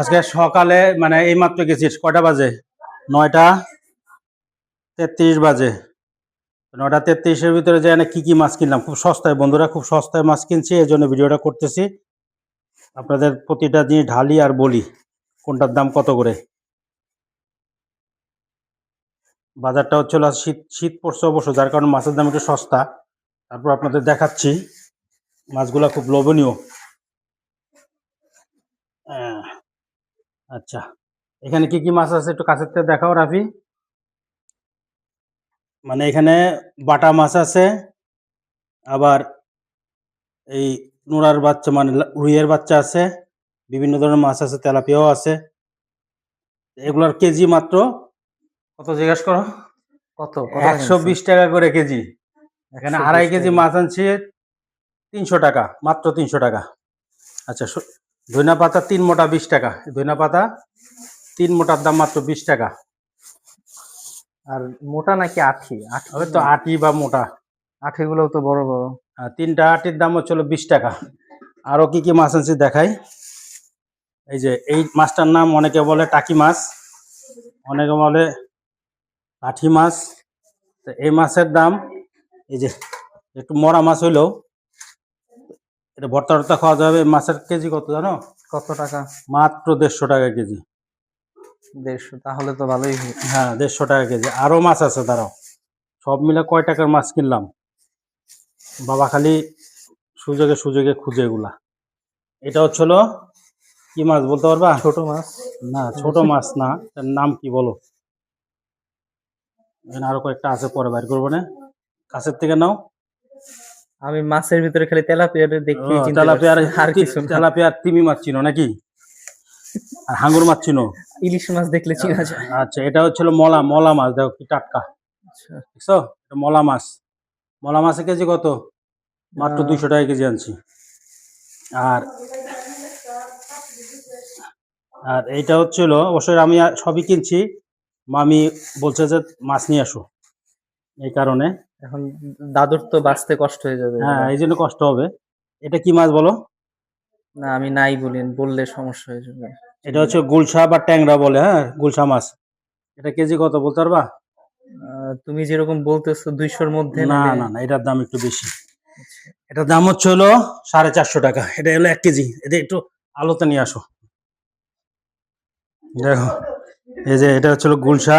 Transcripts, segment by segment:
আজকে সকালে মানে এই মাত্র গেছিস কয়টা বাজে? নয়টা তেত্রিশ বাজে। নয়টা তেত্রিশের ভিতরে যে কি কি মাছ কিনলাম, খুব সস্তায়, বন্ধুরা খুব সস্তায় মাছ কিনছি, এই জন্য ভিডিওটা করতেছি। আপনাদের প্রতিটা জিনিস ঢালি আর বলি, কোনটার দাম কত করে। বাজারটা হচ্ছিল শীত শীত পড়ছে অবশ্য, যার কারণে মাছের দাম একটু সস্তা। তারপর আপনাদের দেখাচ্ছি, মাছগুলা খুব লোভনীয়। আচ্ছা। এখানে কি কি মাছ আছে একটু কাছের থেকে দেখাও রাফি। মানে এখানে বাটা মাছ আছে আবার এই নোড়ার বাচ্চা মানে রুইয়ের বাচ্চা আছে বিভিন্ন ধরনের মাছ আছে তেলাপিয়াও আছে। এগুলার কেজি মাত্র কত জিজ্ঞেস করো? কত একশো বিশ টাকা করে কেজি। এখানে আড়াই কেজি মাছ আনছি তিনশো টাকা মাত্র তিনশো টাকা। আচ্ছা ধইনা পাতা তিন মোটা বিশ টাকা। ধইনা পাতা তিন মোটার দাম মাত্র বিশ টাকা। আর মোটা নাকি আঠি? আঠি তো আটি বা মোটা। আঠিগুলো তো বড় বড়। আর তিনটা আটির দাম হচ্ছিল বিশ টাকা। আরও কি কি মাছ আনছি দেখাই। এই যে এই মাছটার নাম অনেকে বলে টাকি মাছ অনেকে বলে লাঠি মাছ। তো এই মাছের দাম এই যে একটু মরা মাছ হইলেও এটা ভর্তা টর্তা খাওয়া যাবে মাছের কেজি কত জানো? কত টাকা? মাত্র দেড়শো টাকা কেজি। দেড়শো তাহলে তো ভালোই হ্যাঁ। দেড়শো টাকা কেজি। আরও মাছ আছে দাঁড়াও। সব মিলে কয় টাকার মাছ কিনলাম? বাবা খালি সুযোগে সুযোগে খুঁজে এগুলা। এটা হচ্ছিল কি মাছ বলতে পারবা? ছোট মাছ। না ছোট মাছ না এটার নাম কি বলো? এখানে আরও কয়েকটা আছে পরে বাইর করব না। কাছের থেকে নাও। আমি মাছের ভিতরে খালি তেলাপিয়াটা দেখি তেলাপিয়ার আর কিছু। তেলাপিয়ার তিমি মাছ চিনো নাকি? আর হাঙ্গুর মাছ চিনো? ইলিশ মাছ দেখলে চিনা যায়। আচ্ছা এটা হচ্ছিল মলা মলা মাছ দেখো কি টাটকা। আচ্ছা, দেখছ? এটা মলা মাছ। মলা মাছের কেজি কত? মাত্র দুইশো টাকা কেজি আনছি। আর আর এইটা হচ্ছিল অবশ্যই আমি সবই কিনছি। মামি বলছে যে মাছ নিয়ে আসো। এই কারণে। এখন দাদুর তো বাঁচতে কষ্ট হয়ে যাবে। হ্যাঁ এই জন্য কষ্ট হবে। এটা কি মাছ বলো? না আমি নাই বলেন বললে সমস্যা হয়ে যাবে। এটা হচ্ছে গুলশা বা ট্যাংরা বলে হ্যাঁ গুলশা মাছ। এটা কেজি কত বলতে পারবা? তুমি যেরকম বলতেছো দুইশোর মধ্যে না না না এটার দাম একটু বেশি। এটার দাম হচ্ছে হলো সাড়ে চারশো টাকা। এটা হলো এক কেজি। এটা একটু আলোতে নিয়ে আসো। দেখো এই যে এটা হচ্ছে গুলশা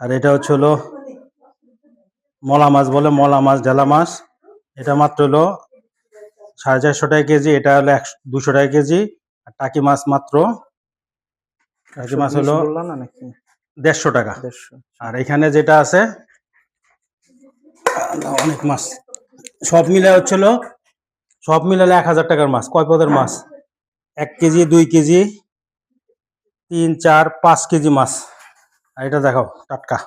আর এটা হচ্ছে হলো মলা মাছ বলে মলা মাছ ঢেলা মাছ। এটা মাত্র হলো সাড়ে চারশো টাকা কেজি এটা হলো একশো দুশো টাকা কেজি। আর টাকি মাছ মাত্র টাকি মাছ হলো দেড়শো টাকা। আর এখানে যেটা আছে অনেক মাছ। সব মিলে হচ্ছিল সব মিলালে এক হাজার টাকার মাছ কয় পদের মাছ? এক কেজি দুই কেজি তিন চার পাঁচ কেজি মাছ। আর এটা দেখাও, টাটকা।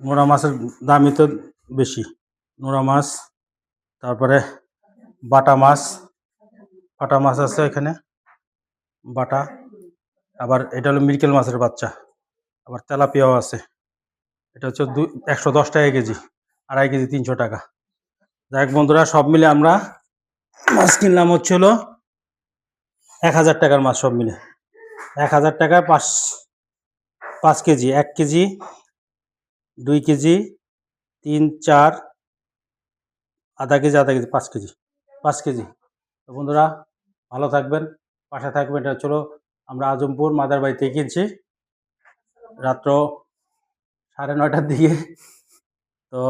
নোরা মাছের দামই তো বেশি। নোরা মাছ, তারপরে বাটা মাছ বাটা মাছ আছে এখানে, বাটা। আবার এটা হলো মিরকেল মাছের বাচ্চা, আবার তেলাপিয়াও আছে। এটা হচ্ছে দু একশো দশ টাকা কেজি, আড়াই কেজি তিনশো টাকা। যাই বন্ধুরা, সব মিলে আমরা মাছ কিনলাম হচ্ছে হলো এক হাজার টাকার মাছ সব মিলে। এক হাজার টাকায় পাঁচ পাঁচ কেজি, এক কেজি, দুই কেজি, তিন, চার, আধা কেজি আধা কেজি, পাঁচ কেজি পাঁচ কেজি। তো বন্ধুরা, ভালো থাকবেন, পাশে থাকবেন, এটা চলো আমরা আজমপুর মাদার বাড়িতে কিনছি। রাত্র সাড়ে নয়টার দিকে। তো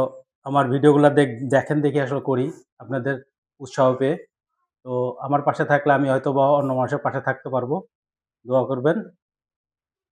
আমার ভিডিওগুলো দেখ, দেখেন, দেখে আসলে করি, আপনাদের উৎসাহ পেয়ে। তো আমার পাশে থাকলে আমি হয়তো বা অন্য মানুষের পাশে থাকতে পারব। দোয়া করবেন।